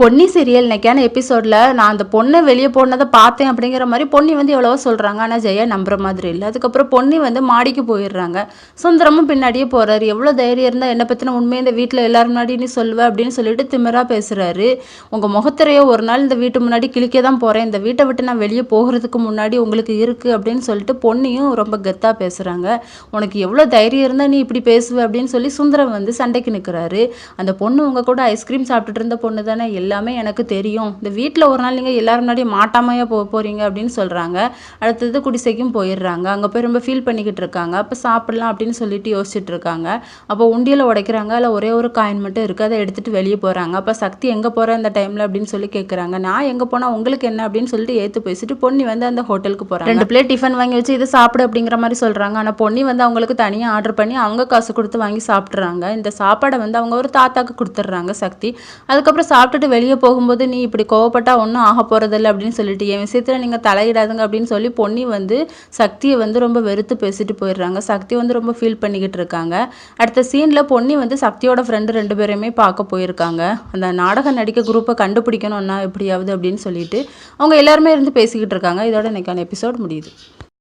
Ponni serial இன்னைக்கான எபிசோடில் நான் அந்த பொண்ணை வெளியே போனதை பார்த்தேன் அப்படிங்கிற மாதிரி பொன்னி வந்து எவ்வளவோ சொல்கிறாங்க ஆனால் ஜெயா நம்புற மாதிரி இல்லை. அதுக்கப்புறம் பொன்னி வந்து மாடிக்கு போயிடுறாங்க. சுந்தரமும் பின்னாடியே போகிறாரு எவ்வளோ தைரியம் இருந்தால் என்னை பற்றின உண்மையை இந்த வீட்டில் எல்லாரும் முன்னாடி நீ சொல்லுவ அப்படின்னு சொல்லிட்டு திமிராக பேசுகிறாரு உங்கள் முகத்திரையோ ஒரு நாள் இந்த வீட்டு முன்னாடி கிழிக்க தான் போகிறேன் இந்த வீட்டை விட்டு நான் வெளியே போகிறதுக்கு முன்னாடி உங்களுக்கு இருக்குது அப்படின்னு சொல்லிட்டு பொன்னியும் ரொம்ப கெத்தாக பேசுகிறாங்க உனக்கு எவ்வளோ தைரியம் இருந்தால் நீ இப்படி பேசுவ அப்படின்னு சொல்லி சுந்தரம் வந்து சண்டைக்கு நிற்கிறாரு அந்த பொண்ணு உங்கள் கூட ஐஸ்கிரீம் சாப்பிட்டுட்டு இருந்த பொண்ணு தானே எல்லாமே எனக்கு தெரியும். இந்த வீட்டில் ஒரு நாள் நீங்கள் எல்லாரும் முன்னாடி மாட்டாமையா போக போகிறீங்க அப்படின்னு சொல்கிறாங்க அடுத்தது குடிசைக்கும் போயிடுறாங்க. அங்கே போய் ரொம்ப ஃபீல் பண்ணிக்கிட்டு இருக்காங்க. அப்போ சாப்பிடலாம் அப்படின்னு சொல்லிட்டு யோசிச்சுட்டு இருக்காங்க. அப்போ உண்டியில் உடைக்கிறாங்க. அதில் ஒரே ஒரு காயின் மட்டும் இருக்குது அதை எடுத்துகிட்டு வெளியே போகிறாங்க அப்போ சக்தி எங்கே போகிற இந்த டைமில் அப்படின்னு சொல்லி கேட்குறாங்க நான் எங்கே போனால் உங்களுக்கு என்ன அப்படின்னு சொல்லிட்டு ஏற்று பேசிட்டு பொன்னி வந்து அந்த ஹோட்டலுக்கு போகிறாங்க ரெண்டு பிளேட் டிஃபன் வாங்கி வச்சு இது சாப்பிடு அப்படிங்கிற மாதிரி சொல்கிறாங்க ஆனால் பொன்னி வந்து அவங்களுக்கு தனியாக ஆர்டர் பண்ணி அவங்க காசு கொடுத்து வாங்கி சாப்பிட்றாங்க. இந்த சாப்பாடை வந்து அவங்க ஒரு தாத்தாக்கு கொடுத்துட்றாங்க சக்தி. அதுக்கப்புறம் சாப்பிட்டுட்டு வெளியே போகும்போது நீ இப்படி கோவப்பட்டா ஒன்றும் ஆக போகிறதில்ல அப்படின்னு சொல்லிட்டு என் விஷயத்தில் நீங்கள் தலையிடாதுங்க அப்படின்னு சொல்லி பொன்னி வந்து சக்தியை வந்து ரொம்ப வெறுத்து பேசிட்டு போயிடுறாங்க. சக்தி வந்து ரொம்ப ஃபீல் பண்ணிக்கிட்டு இருக்காங்க. அடுத்த சீனில் பொன்னி வந்து சக்தியோட ஃப்ரெண்டு ரெண்டு பேரையுமே பார்க்க போயிருக்காங்க. அந்த நாடக நடிக்க குரூப்பை கண்டுபிடிக்கணும்னா எப்படியாவது அப்படின்னு சொல்லிட்டு அவங்க எல்லாருமே இருந்து பேசிக்கிட்டு இருக்காங்க. இதோட இன்னைக்கான எபிசோட் முடியுது.